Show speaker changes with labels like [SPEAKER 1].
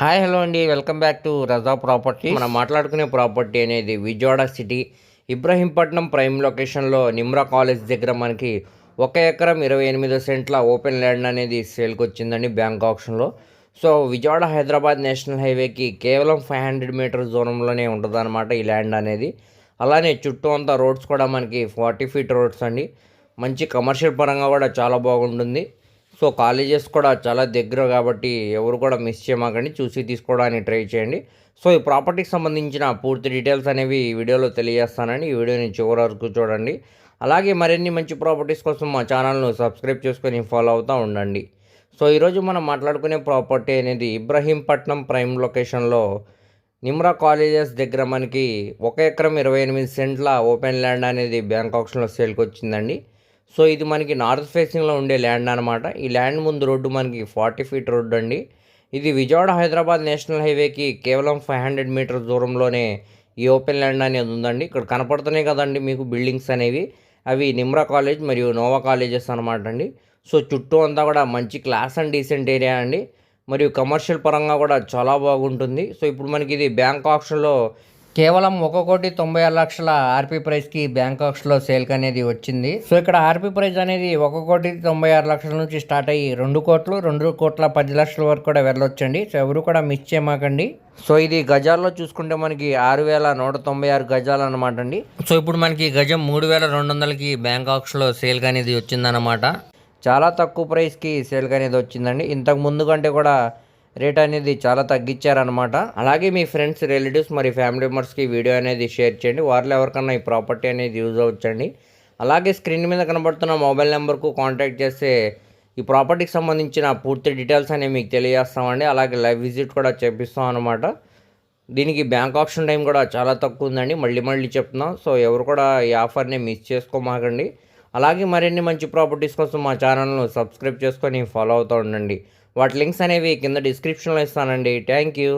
[SPEAKER 1] Hi hello అండి. Welcome back to Raza property మనం మాట్లాడుకునే ప్రాపర్టీ అనేది విజయవాడ సిటీ ఇబ్రహీంపట్నం ప్రైమ్ లొకేషన్లో నిమ్రా కాలేజ్ దగ్గర మనకి ఒక ఎకరం ఇరవై ఎనిమిది సెంట్ల ఓపెన్ ల్యాండ్ అనేది సేల్కి వచ్చిందండి బ్యాంక్ ఆప్షన్లో. సో విజయవాడ హైదరాబాద్ నేషనల్ హైవేకి కేవలం ఫైవ్ హండ్రెడ్ మీటర్ దూరంలోనే ఉంటుంది ఈ ల్యాండ్ అనేది. అలానే చుట్టూ అంతా రోడ్స్ కూడా మనకి ఫార్టీ ఫీట్ రోడ్స్ అండి. మంచి కమర్షియల్ పరంగా కూడా చాలా బాగుంటుంది. సో కాలేజెస్ కూడా చాలా దగ్గర కాబట్టి ఎవరు కూడా మిస్ చేయమాకండి. చూసి తీసుకోవడానికి ట్రై చేయండి. సో ఈ ప్రాపర్టీకి సంబంధించిన పూర్తి డీటెయిల్స్ అనేవి ఈ వీడియోలో తెలియజేస్తానండి. ఈ వీడియోని చివరి వరకు చూడండి. అలాగే మరిన్ని మంచి ప్రాపర్టీస్ కోసం మా ఛానల్ను సబ్స్క్రైబ్ చేసుకొని ఫాలో అవుతూ ఉండండి. సో ఈరోజు మనం మాట్లాడుకునే ప్రాపర్టీ అనేది ఇబ్రహీంపట్నం ప్రైమ్ లొకేషన్లో నిమ్రా కాలేజెస్ దగ్గర మనకి ఒక ఎకరం ఇరవై ఎనిమిది సెంట్ల ఓపెన్ ల్యాండ్ అనేది బ్యాంక్ ఆప్షన్లో సేల్కి వచ్చిందండి. సో ఇది మనకి నార్త్ ఫేసింగ్లో ఉండే ల్యాండ్ అనమాట ఈ ల్యాండ్ ముందు రోడ్డు మనకి ఫార్టీ ఫీట్ రోడ్డు అండి. ఇది విజయవాడ హైదరాబాద్ నేషనల్ హైవేకి కేవలం ఫైవ్ హండ్రెడ్ మీటర్స్ దూరంలోనే ఈ ఓపెన్ ల్యాండ్ అనేది ఉందండి. ఇక్కడ కనపడుతున్నాయి కదండి మీకు బిల్డింగ్స్ అనేవి. అవి నిమ్రా కాలేజ్ మరియు నోవా కాలేజెస్ అనమాట అండి. సో చుట్టూ అంతా కూడా మంచి క్లాస్ అండ్ డీసెంట్ ఏరియా అండి. మరియు కమర్షియల్ పరంగా కూడా చాలా బాగుంటుంది. సో ఇప్పుడు మనకి ఇది బ్యాంక్ ఆప్షన్లో కేవలం ఒక కోటి తొంభై ఆరు లక్షల ఆర్పీ ప్రైస్కి బ్యాంకాక్స్లో సేల్కి అనేది వచ్చింది. సో ఇక్కడ ఆర్పీ ప్రైస్ అనేది ఒక కోటి తొంభై ఆరు లక్షల నుంచి స్టార్ట్ అయ్యి రెండు కోట్లు రెండు కోట్ల పది లక్షల వరకు కూడా వెళ్ళొచ్చండి సో ఎవరు కూడా మిస్ చేయమాకండి. సో ఇది గజాల్లో చూసుకుంటే మనకి ఆరు వేల నూట తొంభై ఆరు గజాలు అనమాట అండి సో ఇప్పుడు మనకి గజం మూడు వేల రెండు వందలకి బ్యాంకాక్స్లో సేల్క్ అనేది వచ్చిందనమాట చాలా తక్కువ ప్రైస్కి సేల్క్ అనేది వచ్చిందండి. ఇంతకు ముందు కంటే కూడా రేట్ అనేది చాలా తగ్గించారనమాట అలాగే మీ ఫ్రెండ్స్ రిలేటివ్స్ మరి ఫ్యామిలీ మెంబర్స్కి వీడియో అనేది షేర్ చేయండి. వారిలో ఎవరికన్నా ఈ ప్రాపర్టీ అనేది యూజ్ అవ్వచ్చండి. అలాగే స్క్రీన్ మీద కనబడుతున్న మొబైల్ నెంబర్కు కాంటాక్ట్ చేస్తే ఈ ప్రాపర్టీకి సంబంధించిన పూర్తి డీటెయిల్స్ అనేవి మీకు తెలియజేస్తామండి. అలాగే లైవ్ విజిట్ కూడా చేపిస్తాం అనమాట దీనికి బ్యాంక్ ఆప్షన్ టైం కూడా చాలా తక్కువ ఉందండి. మళ్ళీ మళ్ళీ చెప్తున్నాం. సో ఎవరు కూడా ఈ ఆఫర్ని మిస్ చేసుకోమాకండి. అలాగే మరిన్ని మంచి ప్రాపర్టీస్ కోసం మా ఛానల్ను సబ్స్క్రైబ్ చేసుకొని ఫాలో అవుతూ ఉండండి. వాటి లింక్స్ అనేవి కింద డిస్క్రిప్షన్లో ఇస్తానండి. Thank you